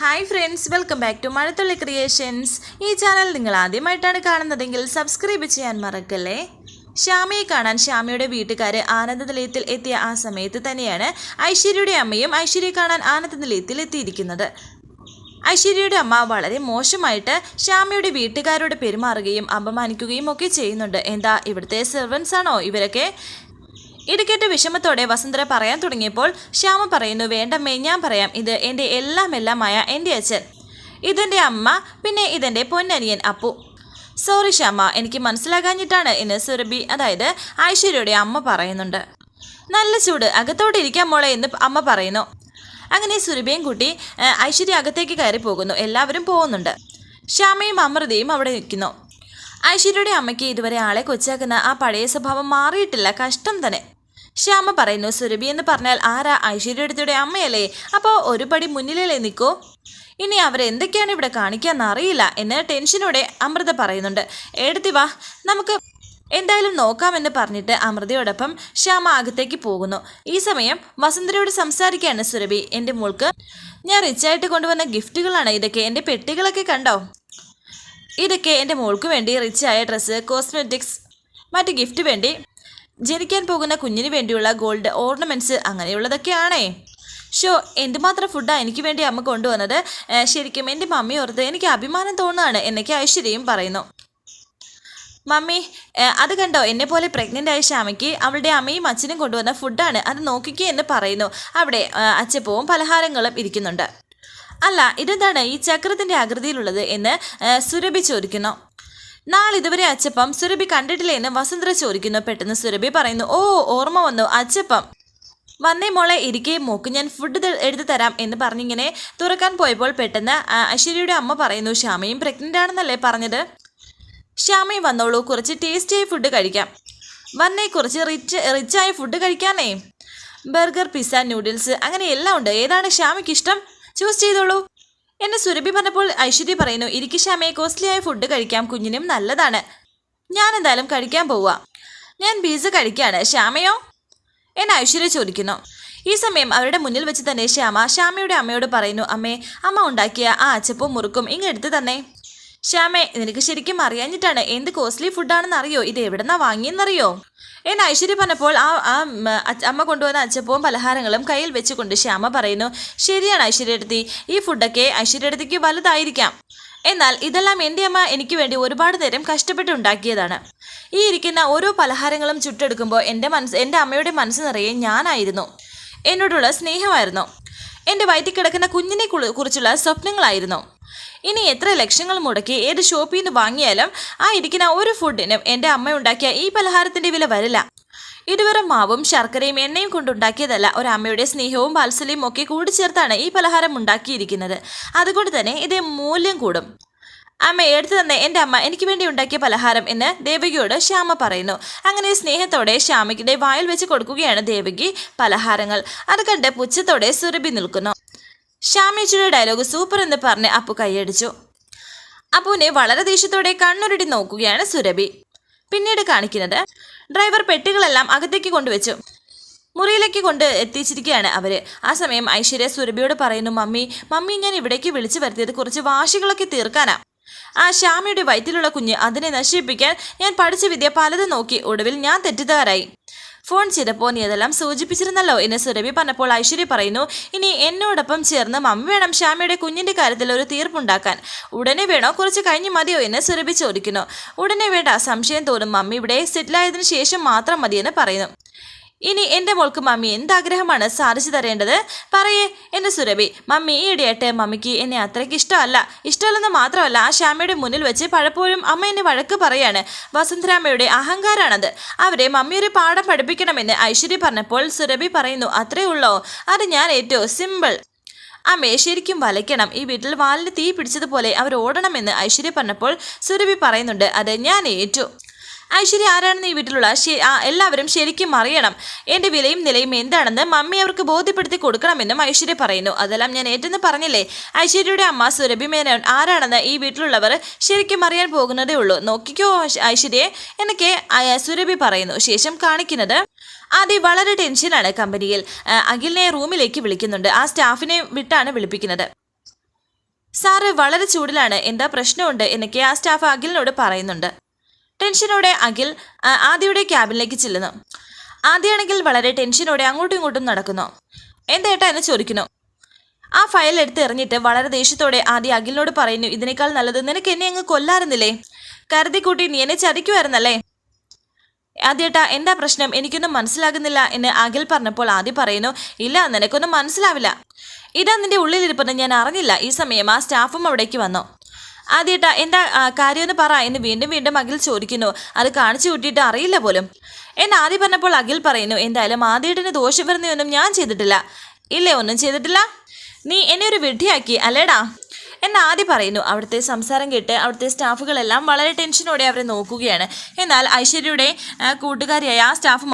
Hi friends welcome back to Mazhathulli creations ഈ channel നിങ്ങൾ ആദ്യമായിട്ടാണ് കാണുന്നതെങ്കിൽ സബ്സ്ക്രൈബ് ചെയ്യാൻ മറക്കല്ലേ? ശ്യാമയെ കാണാൻ ശ്യാമയുടെ വീട്ടുകാർ ആനന്ദ നിലയത്തിൽ എത്തിയ ആ സമയത്ത് തന്നെയാണ് ഐശ്വര്യയുടെ അമ്മയും ഐശ്വര്യയെ കാണാൻ ആനന്ദ നിലയത്തിൽ എത്തിയിരിക്കുന്നത്. ഐശ്വര്യയുടെ അമ്മ വളരെ മോശമായിട്ട് ശ്യാമയുടെ വീട്ടുകാരോട് പെരുമാറുകയും അപമാനിക്കുകയും ഒക്കെ ചെയ്യുന്നുണ്ട്. എന്താ ഇവിടുത്തെ സെർവൻസ് ആണോ ഇവരൊക്കെ? ഇടുക്കേറ്റ വിഷമത്തോടെ വസുന്ധര പറയാൻ തുടങ്ങിയപ്പോൾ ശ്യാമ പറയുന്നു വേണ്ടമ്മേ ഞാൻ പറയാം. ഇത് എന്റെ എല്ലാം എല്ലാമായ എന്റെ അച്ഛൻ. ഇതെന്റെ അമ്മ പിന്നെ ഇതെന്റെ പൊന്നനിയൻ അപ്പു. സോറി ശ്യാമ എനിക്ക് മനസ്സിലാകാഞ്ഞിട്ടാണ് എന്ന് സുരഭി അതായത് ഐശ്വര്യയുടെ അമ്മ പറയുന്നുണ്ട്. നല്ല ചൂട് അകത്തോട്ട് ഇരിക്കാൻ മോളെ എന്ന് അമ്മ പറയുന്നു. അങ്ങനെ സുരഭിയും കുട്ടി ഐശ്വര്യ അകത്തേക്ക് കയറി പോകുന്നു. എല്ലാവരും പോകുന്നുണ്ട്. ശ്യാമയും അമൃതയും അവിടെ നിൽക്കുന്നു. ഐശ്വര്യയുടെ അമ്മയ്ക്ക് ഇതുവരെ ആളെ കൊച്ചാക്കുന്ന ആ പഴയ സ്വഭാവം മാറിയിട്ടില്ല. കഷ്ടം തന്നെ. ശ്യാമ പറയുന്നു സുരഭി എന്ന് പറഞ്ഞാൽ ആരാ? ഐശ്വര്യടുത്തയുടെ അമ്മയല്ലേ? അപ്പോൾ ഒരു പടി മുന്നിലല്ലേ നിൽക്കൂ ഇനി അവരെന്തൊക്കെയാണ് ഇവിടെ കാണിക്കാന്ന് അറിയില്ല. എന്ന് ടെൻഷനോടെ അമൃത പറയുന്നുണ്ട്. എടുത്തി വാ നമുക്ക് എന്തായാലും നോക്കാമെന്ന് പറഞ്ഞിട്ട് അമൃതയോടൊപ്പം ശ്യാമ അകത്തേക്ക് പോകുന്നു. ഈ സമയം വസുന്ധരയോട് സംസാരിക്കുകയാണ് സുരഭി. എന്റെ മോൾക്ക് ഞാൻ റിച്ചായിട്ട് കൊണ്ടുവന്ന ഗിഫ്റ്റുകളാണ്. ഇതൊക്കെ എന്റെ പെട്ടികളൊക്കെ കണ്ടോ? ഇതൊക്കെ എന്റെ മോൾക്ക് വേണ്ടി റിച്ചായ ഡ്രസ്സ് കോസ്മെറ്റിക്സ് മറ്റ് ഗിഫ്റ്റ് വേണ്ടി ജനിക്കാൻ പോകുന്ന കുഞ്ഞിന് വേണ്ടിയുള്ള ഗോൾഡ് ഓർണമെന്റ്സ് അങ്ങനെയുള്ളതൊക്കെയാണേ. ഷോ എന്തുമാത്രം ഫുഡാണ് എനിക്ക് വേണ്ടി അമ്മ കൊണ്ടുവന്നത്? ശരിക്കും എന്റെ മമ്മി ഓർത്ത് എനിക്ക് അഭിമാനം തോന്നുകയാണ് എന്നൊക്കെ ഐശ്വര്യയും പറയുന്നു. മമ്മി അത് കണ്ടോ? എന്നെ പോലെ പ്രഗ്നന്റ് ആയ ശ്യാമയ്ക്ക് അവളുടെ അമ്മയും അച്ഛനും കൊണ്ടുവന്ന ഫുഡാണ് അത് നോക്കിക്കേ എന്ന് പറയുന്നു. അവിടെ അച്ചപ്പവും പലഹാരങ്ങളും ഇരിക്കുന്നുണ്ട്. അല്ല ഇതെന്താണ് ഈ ചക്രത്തിന്റെ ആകൃതിയിലുള്ളത് എന്ന് സുരഭി ചോദിക്കുന്നു. നാളിതുവരെ അച്ചപ്പം സുരഭി കണ്ടിട്ടില്ലേ എന്ന് വസുന്ധര ചോദിക്കുന്നു. പെട്ടെന്ന് സുരഭി പറയുന്നു ഓ ഓർമ്മ വന്നു അച്ചപ്പം. വന്നേ മോളെ ഇരിക്കേ മോക്ക് ഞാൻ ഫുഡ് എടുത്തു തരാം എന്ന് പറഞ്ഞിങ്ങനെ തുറക്കാൻ പോയപ്പോൾ പെട്ടെന്ന് അശ്വരിയുടെ അമ്മ പറയുന്നു ശ്യാമയും പ്രഗ്നന്റ് ആണെന്നല്ലേ പറഞ്ഞത്? ശ്യാമയും വന്നോളൂ കുറച്ച് ടേസ്റ്റിയായി ഫുഡ് കഴിക്കാം. വന്നേ കുറച്ച് റിച്ച് റിച്ചായ ഫുഡ് കഴിക്കാനേ ബർഗർ പിസ്സ നൂഡിൽസ് അങ്ങനെ എല്ലാം ഉണ്ട്. ഏതാണ് ശ്യാമയ്ക്ക് ഇഷ്ടം? ചൂസ് ചെയ്തോളൂ. എന്നെ സുരഭി പറഞ്ഞപ്പോൾ ഐശ്വര്യ പറയുന്നു ഇരിക്ക് ശ്യാമയെ കോസ്റ്റ്ലിയായ ഫുഡ് കഴിക്കാം കുഞ്ഞിനും നല്ലതാണ്. ഞാൻ എന്തായാലും കഴിക്കാൻ പോവുക ഞാൻ പിസ്സ കഴിക്കുകയാണ് ശ്യാമയോ? എന്നെ ഐശ്വര്യ ചോദിക്കുന്നു. ഈ സമയം അവരുടെ മുന്നിൽ വെച്ച് തന്നെ ശ്യാമ ശ്യാമയുടെ അമ്മയോട് പറയുന്നു അമ്മേ അമ്മ ഉണ്ടാക്കിയ ആ അച്ചപ്പവും മുറുക്കും ഇങ്ങെടുത്ത് തന്നെ. ശ്യാമേ നിനക്ക് ശരിക്കും അറിയാഞ്ഞിട്ടാണ് എന്ത് കോസ്റ്റ്ലി ഫുഡാണെന്ന് അറിയോ? ഇത് എവിടെന്നാ വാങ്ങിയെന്നറിയോ? എന്ന് ഐശ്വര്യ പറഞ്ഞപ്പോൾ ആ അമ്മ കൊണ്ടുവന്ന അച്ചപ്പവും പലഹാരങ്ങളും കയ്യിൽ വെച്ചുകൊണ്ട് ശ്യാമ പറയുന്നു ശരിയാണ് ഐശ്വര്യടുത്തി ഈ ഫുഡൊക്കെ ഐശ്വര്യടുത്തിക്ക് വലുതായിരിക്കാം. എന്നാൽ ഇതെല്ലാം എന്റെ അമ്മ എനിക്ക് വേണ്ടി ഒരുപാട് നേരം കഷ്ടപ്പെട്ടുണ്ടാക്കിയതാണ് ഈ ഇരിക്കുന്ന ഓരോ പലഹാരങ്ങളും ചുട്ടെടുക്കുമ്പോൾ എന്റെ മനസ്സ് എന്റെ അമ്മയുടെ മനസ്സ് നിറയെ ഞാനായിരുന്നു. എന്നോടുള്ള സ്നേഹമായിരുന്നു. എന്റെ വയറ്റിൽ കിടക്കുന്ന കുഞ്ഞിനെ കുറിച്ചുള്ള സ്വപ്നങ്ങളായിരുന്നു. ഇനി എത്ര ലക്ഷങ്ങൾ മുടക്കി ഏത് ഷോപ്പിൽ നിന്ന് വാങ്ങിയാലും ആ ഇരിക്കുന്ന ഒരു ഫുഡിനും എന്റെ അമ്മ ഉണ്ടാക്കിയ ഈ പലഹാരത്തിന്റെ വില വരില്ല. ഇതുവരെ മാവും ശർക്കരയും എണ്ണയും കൊണ്ടുണ്ടാക്കിയതല്ല ഒരമ്മയുടെ സ്നേഹവും വാത്സല്യവും ഒക്കെ കൂടിച്ചേർത്താണ് ഈ പലഹാരം ഉണ്ടാക്കിയിരിക്കുന്നത്. അതുകൊണ്ട് തന്നെ ഇത് മൂല്യം കൂടും. അമ്മ എടുത്തു തന്നെ എന്റെ അമ്മ എനിക്ക് വേണ്ടി ഉണ്ടാക്കിയ പലഹാരം എന്ന് ദേവകിയോട് ശ്യാമ പറയുന്നു. അങ്ങനെ സ്നേഹത്തോടെ ശ്യാമയ്ക്കിടെ വായിൽ വെച്ച് കൊടുക്കുകയാണ് ദേവകി പലഹാരങ്ങൾ. അത് കണ്ട് പുച്ഛത്തോടെ സുരഭി നിൽക്കുന്നു. ശ്യാമേച്ചിയുടെ ഡയലോഗ് സൂപ്പർ എന്ന് പറഞ്ഞ് അപ്പു കൈയടിച്ചു. അപ്പുവിനെ വളരെ ദേഷ്യത്തോടെ കണ്ണുരുടി നോക്കുകയാണ് സുരഭി. പിന്നീട് കാണിക്കുന്നത് ഡ്രൈവർ പെട്ടികളെല്ലാം അകത്തേക്ക് കൊണ്ടുവച്ചു. മുറിയിലേക്ക് കൊണ്ട് എത്തിച്ചിരിക്കുകയാണ് അവർ. ആ സമയം ഐശ്വര്യ സുരഭിയോട് പറയുന്നു മമ്മി മമ്മി ഞാൻ ഇവിടേക്ക് വിളിച്ചു വരുത്തിയത് കുറച്ച് വാശികളൊക്കെ തീർക്കാനാ. ആ ശ്യാമയുടെ വയറ്റിലുള്ള കുഞ്ഞ് അതിനെ നശിപ്പിക്കാൻ ഞാൻ പഠിച്ച വിദ്യ പലതും നോക്കി ഒടുവിൽ ഞാൻ തെറ്റിദ്ധാരായി. ഫോൺ ചെയ്തപ്പോൾ നീ അതെല്ലാം സൂചിപ്പിച്ചിരുന്നല്ലോ എന്ന് സുരഭി പറഞ്ഞപ്പോൾ ഐശ്വര്യ പറയുന്നു ഇനി എന്നോടൊപ്പം ചേർന്ന് മമ്മി വേണം ശ്യാമയുടെ കുഞ്ഞിന്റെ കാര്യത്തിൽ ഒരു തീർപ്പുണ്ടാക്കാൻ. ഉടനെ വേണോ കുറച്ച് കഴിഞ്ഞ് മതിയോ എന്ന് സുരഭി ചോദിക്കുന്നു. ഉടനെ വേണ്ട സംശയം തോന്നും മമ്മി ഇവിടെ സെറ്റിലായതിനു ശേഷം മാത്രം മതിയെന്ന് പറയുന്നു. ഇനി എന്റെ മോൾക്ക് മമ്മി എന്താഗ്രഹമാണ് സാധിച്ചു തരേണ്ടത്? പറയേ. എന്റെ സുരഭി മമ്മി ഈയിടെയായിട്ട് മമ്മിക്ക് എന്നെ അത്രയ്ക്ക് ഇഷ്ടമല്ല. ഇഷ്ടമല്ലെന്ന് മാത്രമല്ല ആ ശ്യാമയുടെ മുന്നിൽ വെച്ച് പലപ്പോഴും അമ്മ എന്നെ വഴക്ക് പറയാണ്. വസുന്ധരാമ്മയുടെ അഹങ്കാരാണത്. അവരെ മമ്മിയൊരു പാഠം പഠിപ്പിക്കണമെന്ന് ഐശ്വര്യ പറഞ്ഞപ്പോൾ സുരഭി പറയുന്നു അത്രേ ഉള്ളോ? അത് ഞാൻ ഏറ്റവും സിമ്പിൾ. അമ്മയെ ശരിക്കും വലയ്ക്കണം. ഈ വീട്ടിൽ വാലിന് തീ പിടിച്ചതുപോലെ അവർ ഓടണമെന്ന് ഐശ്വര്യ പറഞ്ഞപ്പോൾ സുരഭി പറയുന്നുണ്ട് അത് ഞാൻ ഏറ്റു. ഐശ്വര്യ ആരാണെന്ന് ഈ വീട്ടിലുള്ള? എല്ലാവരും ശരിക്കും അറിയണം. എന്റെ വിലയും നിലയും എന്താണെന്ന് മമ്മി അവർക്ക് ബോധ്യപ്പെടുത്തി കൊടുക്കണമെന്നും ഐശ്വര്യ പറയുന്നു. അതെല്ലാം ഞാൻ ഏറ്റെന്ന് പറഞ്ഞില്ലേ? ഐശ്വര്യയുടെ അമ്മ സുരഭി മേനോൻ ആരാണെന്ന് ഈ വീട്ടിലുള്ളവർ ശരിക്കും അറിയാൻ പോകുന്നതേ ഉള്ളൂ. നോക്കിക്കോ ഐശ്- ഐശ്വര്യയെ എന്നൊക്കെ സുരഭി പറയുന്നു. ശേഷം കാണിക്കുന്നത് ആദ്യം വളരെ ടെൻഷനാണ് കമ്പനിയിൽ. അഖിലിനെ റൂമിലേക്ക് വിളിക്കുന്നുണ്ട്. ആ സ്റ്റാഫിനെ വിട്ടാണ് വിളിപ്പിക്കുന്നത്. സാറ് വളരെ ചൂടിലാണ്. എന്താ പ്രശ്നമുണ്ട്? എന്നൊക്കെ ആ സ്റ്റാഫ് അഖിലിനോട് പറയുന്നുണ്ട്. ടെൻഷനോടെ അഖിൽ ആദ്യയുടെ ക്യാബിനിലേക്ക് ചെല്ലുന്നു. ആദ്യയാണെങ്കിൽ വളരെ ടെൻഷനോടെ അങ്ങോട്ടും ഇങ്ങോട്ടും നടക്കുന്നു. എന്തേട്ടാ എന്ന് ചോദിക്കുന്നു? ആ ഫയൽ എടുത്ത് എറിഞ്ഞിട്ട് വളരെ ദേഷ്യത്തോടെ ആദ്യ അഖിലിനോട് പറയുന്നു ഇതിനേക്കാൾ നല്ലത് നിനക്ക് എന്നെ അങ്ങ് കൊല്ലാറുന്നില്ലേ? കരുതിക്കൂട്ടി നീ എന്നെ ചതിക്കുമായിരുന്നല്ലേ? ആദ്യേട്ടാ എന്താ പ്രശ്നം? എനിക്കൊന്നും മനസ്സിലാകുന്നില്ല എന്ന് അഖിൽ പറഞ്ഞപ്പോൾ ആദ്യം പറയുന്നു ഇല്ല നിനക്കൊന്നും മനസ്സിലാവില്ല. ഇതാ നിന്റെ ഉള്ളിലിരിപ്പെന്ന് ഞാൻ അറിഞ്ഞില്ല. ഈ സമയം ആ സ്റ്റാഫും അവിടേക്ക് വന്നു. ആദ്യേട്ടാ എന്താ കാര്യം കാര്യമെന്ന് പറ. എന്ന് വീണ്ടും വീണ്ടും അഖിൽ ചോദിക്കുന്നു. അത് കാണിച്ചു കൂട്ടിയിട്ട് അറിയില്ല പോലും. എന്ന് ആദ്യം പറഞ്ഞപ്പോൾ അഖിൽ പറയുന്നു എന്തായാലും ആദ്യേട്ടന് ദോഷം വരുന്നതൊന്നും ഞാൻ ചെയ്തിട്ടില്ല. ഇല്ലേ ഒന്നും ചെയ്തിട്ടില്ല? നീ എന്നെ ഒരു വിഡ്ഢിയാക്കി അല്ലേടാ? എന്ന് ആദ്യം പറയുന്നു. അവിടുത്തെ സംസാരം കേട്ട് അവിടുത്തെ സ്റ്റാഫുകളെല്ലാം വളരെ ടെൻഷനോടെ അവരെ നോക്കുകയാണ്. എന്നാൽ ഐശ്വര്യയുടെ കൂട്ടുകാരിയായ ആ സ്റ്റാഫ്